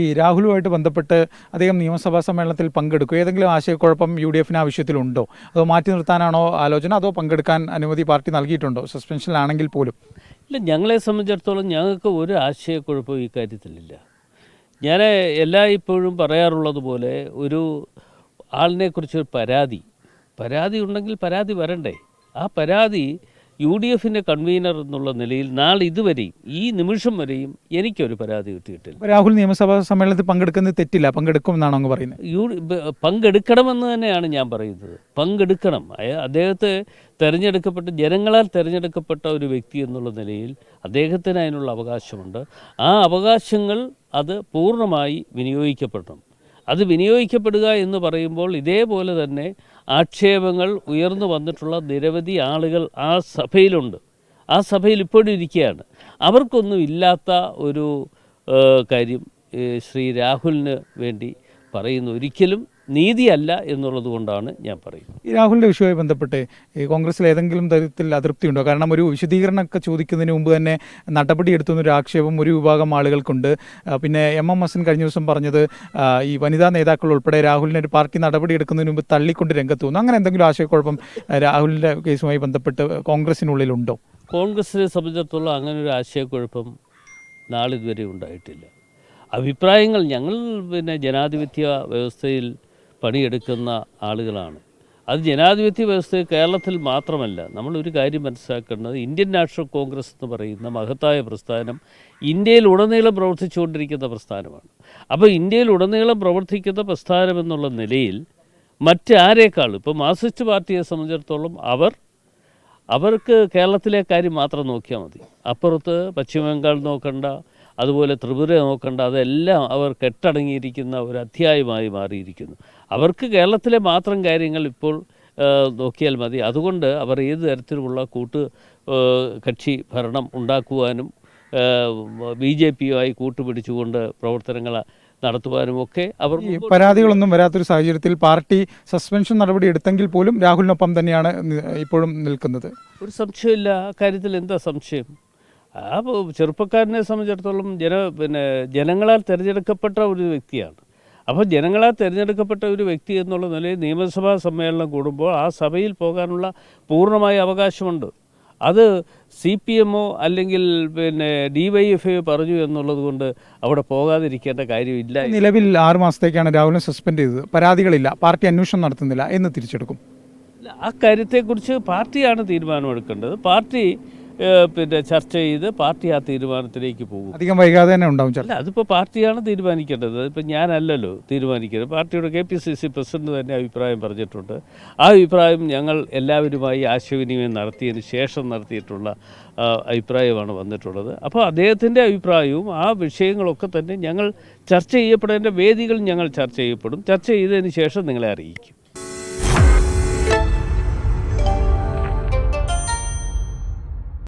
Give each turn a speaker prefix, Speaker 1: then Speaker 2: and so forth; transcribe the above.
Speaker 1: ഈ രാഹുലുമായിട്ട് ബന്ധപ്പെട്ട് അദ്ദേഹം നിയമസഭാ സമ്മേളനത്തിൽ പങ്കെടുക്കും. ഏതെങ്കിലും ആശയക്കുഴപ്പം യു ഡി എഫിന് ആവശ്യത്തിലുണ്ടോ? അതോ മാറ്റി നിർത്താനാണോ ആലോചന? അതോ പങ്കെടുക്കാൻ അനുമതി പാർട്ടി നൽകിയിട്ടുണ്ടോ? സസ്പെൻഷനിലാണെങ്കിൽ പോലും.
Speaker 2: ഇല്ല ഞങ്ങളെ സംബന്ധിച്ചിടത്തോളം ഞങ്ങൾക്ക് ഒരു ആശയക്കുഴപ്പവും ഈ കാര്യത്തിലില്ല ഞാൻ എല്ലാ ഇപ്പോഴും പറയാറുള്ളതുപോലെ ഒരു ആളിനെക്കുറിച്ചൊരു പരാതി. പരാതി ഉണ്ടെങ്കിൽ പരാതി വരണ്ടേ? ആ പരാതി യു ഡി എഫിന്റെ കൺവീനർ എന്നുള്ള നിലയിൽ നാളെ ഇതുവരെയും ഈ നിമിഷം വരെയും എനിക്കൊരു പരാതി കിട്ടിയിട്ടില്ല.
Speaker 1: രാഹുൽ നിയമസഭാ സമ്മേളനത്തിൽ പങ്കെടുക്കുന്നത് തെറ്റില്ല പങ്കെടുക്കും എന്നാണോ അങ്ങ് പറയുന്നത്.
Speaker 2: യു പങ്കെടുക്കണമെന്ന് തന്നെയാണ് ഞാൻ പറയുന്നത്. പങ്കെടുക്കണം. അദ്ദേഹത്തെ തിരഞ്ഞെടുക്കപ്പെട്ട ജനങ്ങളാൽ തിരഞ്ഞെടുക്കപ്പെട്ട ഒരു വ്യക്തി എന്നുള്ള നിലയിൽ അദ്ദേഹത്തിന് അതിനുള്ള അവകാശമുണ്ട്. ആ അവകാശങ്ങൾ അത് പൂർണമായി വിനിയോഗിക്കപ്പെടണം. അത് വിനിയോഗിക്കപ്പെടുക എന്ന് പറയുമ്പോൾ ഇതേപോലെ തന്നെ ആക്ഷേപങ്ങൾ ഉയർന്നു വന്നിട്ടുള്ള നിരവധി ആളുകൾ ആ സഭയിലുണ്ട്. ആ സഭയിൽ ഇപ്പോഴും ഇരിക്കുകയാണ്. അവർക്കൊന്നും ഇല്ലാത്ത ഒരു കാര്യം ശ്രീ രാഹുലിന് വേണ്ടി പറയുന്നു. ഒരിക്കലും നീതിയല്ല എന്നുള്ളത് കൊണ്ടാണ് ഞാൻ പറയുന്നത്.
Speaker 1: ഈ രാഹുലിന്റെ വിഷയവുമായി ബന്ധപ്പെട്ട് ഈ കോൺഗ്രസിൽ ഏതെങ്കിലും തരത്തിൽ അതൃപ്തി ഉണ്ടോ? കാരണം ഒരു വിശദീകരണമൊക്കെ ചോദിക്കുന്നതിന് മുമ്പ് തന്നെ നടപടി എടുത്തു എന്നൊരു ആക്ഷേപം ഒരു വിഭാഗം ആളുകൾക്കുണ്ട്. പിന്നെ എം എം ഹസൻ കഴിഞ്ഞ ദിവസം പറഞ്ഞത് ഈ വനിതാ നേതാക്കൾ ഉൾപ്പെടെ രാഹുലിനെ ഒരു പാർട്ടി നടപടി എടുക്കുന്നതിന് മുമ്പ് തള്ളിക്കൊണ്ട് രംഗത്ത് വന്നു. അങ്ങനെ എന്തെങ്കിലും ആശയക്കുഴപ്പം രാഹുലിന്റെ രാഹുലിന്റെ കേസുമായി ബന്ധപ്പെട്ട് കോൺഗ്രസിനുള്ളിലുണ്ടോ?
Speaker 2: കോൺഗ്രസിനെ സംബന്ധിച്ചിടത്തോളം അങ്ങനെ ഒരു ആശയക്കുഴപ്പം നാളിതുവരെ ഉണ്ടായിട്ടില്ല. അഭിപ്രായങ്ങൾ ഞങ്ങൾ പിന്നെ ജനാധിപത്യ വ്യവസ്ഥയിൽ പണിയെടുക്കുന്ന ആളുകളാണ്. അത് ജനാധിപത്യ വ്യവസ്ഥ കേരളത്തിൽ മാത്രമല്ല നമ്മളൊരു കാര്യം മനസ്സിലാക്കേണ്ടത് ഇന്ത്യൻ നാഷണൽ കോൺഗ്രസ് എന്ന് പറയുന്ന മഹത്തായ പ്രസ്ഥാനം ഇന്ത്യയിൽ ഉടനീളം പ്രവർത്തിച്ചുകൊണ്ടിരിക്കുന്ന പ്രസ്ഥാനമാണ്. അപ്പോൾ ഇന്ത്യയിൽ ഉടനീളം പ്രവർത്തിക്കുന്ന പ്രസ്ഥാനം എന്നുള്ള നിലയിൽ മറ്റാരേക്കാൾ ഇപ്പോൾ മാർക്സിസ്റ്റ് പാർട്ടിയെ സംബന്ധിച്ചിടത്തോളം അവർ അവർക്ക് കേരളത്തിലെ കാര്യം മാത്രം നോക്കിയാൽ മതി. അപ്പുറത്ത് പശ്ചിമ ബംഗാൾ നോക്കണ്ട അതുപോലെ ത്രിപുര നോക്കേണ്ട അതെല്ലാം അവർ കെട്ടടങ്ങിയിരിക്കുന്ന ഒരു അധ്യായമായി മാറിയിരിക്കുന്നു. അവർക്ക് കേരളത്തിലെ മാത്രം കാര്യങ്ങൾ ഇപ്പോൾ നോക്കിയാൽ മതി. അതുകൊണ്ട് അവർ ഏത് തരത്തിലുള്ള കൂട്ട് കക്ഷി ഭരണം ഉണ്ടാക്കുവാനും ബി ജെ പിയുമായി കൂട്ടുപിടിച്ചുകൊണ്ട് പ്രവർത്തനങ്ങൾ നടത്തുവാനും ഒക്കെ അവർ
Speaker 1: പരാതികളൊന്നും വരാത്തൊരു സാഹചര്യത്തിൽ പാർട്ടി സസ്പെൻഷൻ നടപടി എടുത്തെങ്കിൽ പോലും രാഹുലിനൊപ്പം തന്നെയാണ് ഇപ്പോഴും നിൽക്കുന്നത്.
Speaker 2: ഒരു സംശയമില്ല. അക്കാര്യത്തിൽ കാര്യത്തിൽ എന്താ സംശയം? ആ ചെറുപ്പക്കാരനെ സംബന്ധിച്ചിടത്തോളം ജന പിന്നെ ജനങ്ങളാൽ തിരഞ്ഞെടുക്കപ്പെട്ട ഒരു വ്യക്തിയാണ്. അപ്പോൾ ജനങ്ങളാൽ തിരഞ്ഞെടുക്കപ്പെട്ട ഒരു വ്യക്തി എന്നുള്ള നിലയിൽ നിയമസഭാ സമ്മേളനം കൂടുമ്പോൾ ആ സഭയിൽ പോകാനുള്ള പൂർണമായ അവകാശമുണ്ട്. അത് സി പി എമ്മോ അല്ലെങ്കിൽ പിന്നെ ഡി വൈ എഫ് ഐ പറഞ്ഞു എന്നുള്ളത് കൊണ്ട് അവിടെ പോകാതിരിക്കേണ്ട കാര്യമില്ല.
Speaker 1: നിലവിൽ ആറ് മാസത്തേക്കാണ് രാഹുലിനെ സസ്പെൻഡ് ചെയ്തത്. പരാതികളില്ല. പാർട്ടി അന്വേഷണം നടത്തുന്നില്ല. എന്ന് തിരിച്ചെടുക്കും.
Speaker 2: ആ കാര്യത്തെക്കുറിച്ച് പാർട്ടിയാണ് തീരുമാനമെടുക്കേണ്ടത്. പാർട്ടി പിന്നെ ചർച്ച ചെയ്ത് പാർട്ടി ആ തീരുമാനത്തിലേക്ക് പോകും.
Speaker 1: അധികം വൈകാതെ തന്നെ ഉണ്ടാവും
Speaker 2: അല്ല അതിപ്പോൾ പാർട്ടിയാണ് തീരുമാനിക്കേണ്ടത്. അതിപ്പോൾ ഞാനല്ലല്ലോ തീരുമാനിക്കുന്നത്. പാർട്ടിയുടെ K P C C president തന്നെ അഭിപ്രായം പറഞ്ഞിട്ടുണ്ട്. ആ അഭിപ്രായം ഞങ്ങൾ എല്ലാവരുമായി ആശയവിനിമയം നടത്തിയതിന് ശേഷം നടത്തിയിട്ടുള്ള അഭിപ്രായമാണ് വന്നിട്ടുള്ളത്. അപ്പോൾ അദ്ദേഹത്തിന്റെ അഭിപ്രായവും ആ വിഷയങ്ങളൊക്കെ തന്നെ ഞങ്ങൾ ചർച്ച ചെയ്യപ്പെടേണ്ട വേദികൾ ഞങ്ങൾ ചർച്ച ചെയ്യപ്പെടും. ചർച്ച ചെയ്തതിന് ശേഷം നിങ്ങളെ അറിയിക്കും.